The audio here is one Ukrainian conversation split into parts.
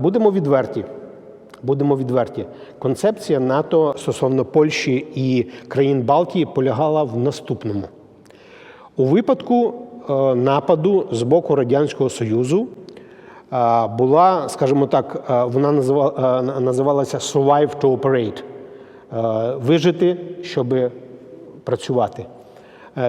будемо відверті. Будемо відверті. Концепція НАТО стосовно Польщі і країн Балтії полягала в наступному. У випадку е, нападу з боку Радянського Союзу е, була, скажімо так, е, вона називалася Survive to Operate вижити, щоб працювати.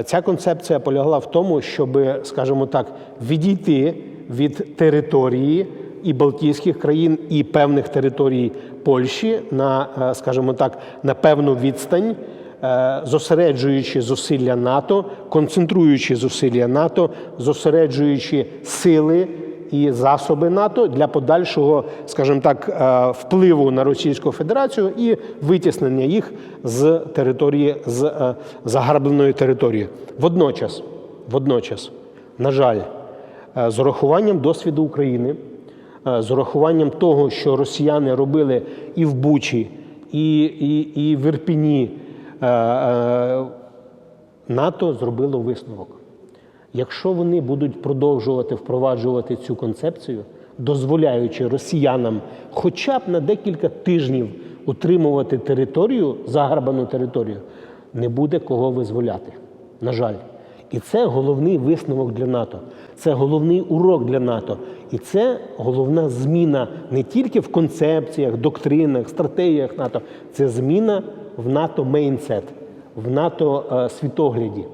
Ця концепція полягла в тому, щоб, скажімо так, відійти від території і Балтійських країн, і певних територій Польщі на, е, скажімо так, на певну відстань, е, зосереджуючи зусилля НАТО, концентруючи зусилля НАТО, зосереджуючи сили і засоби НАТО для подальшого, скажімо так, е, впливу на Російську Федерацію і витіснення їх з території з загарбленої території. Водночас, водночас, на жаль, з урахуванням досвіду України, з урахуванням того, що росіяни робили і в Бучі, і, і, і в Ірпіні, е, е, НАТО зробило висновок. Якщо вони будуть продовжувати впроваджувати цю концепцію, дозволяючи росіянам хоча б на декілька тижнів утримувати територію, загарбану територію, не буде кого визволяти. На жаль. І це головний висновок для НАТО. Це головний урок для НАТО. І це головна зміна не тільки в концепціях, доктринах, стратегіях НАТО, це зміна в НАТО мейнсет, в НАТО е, світогляді.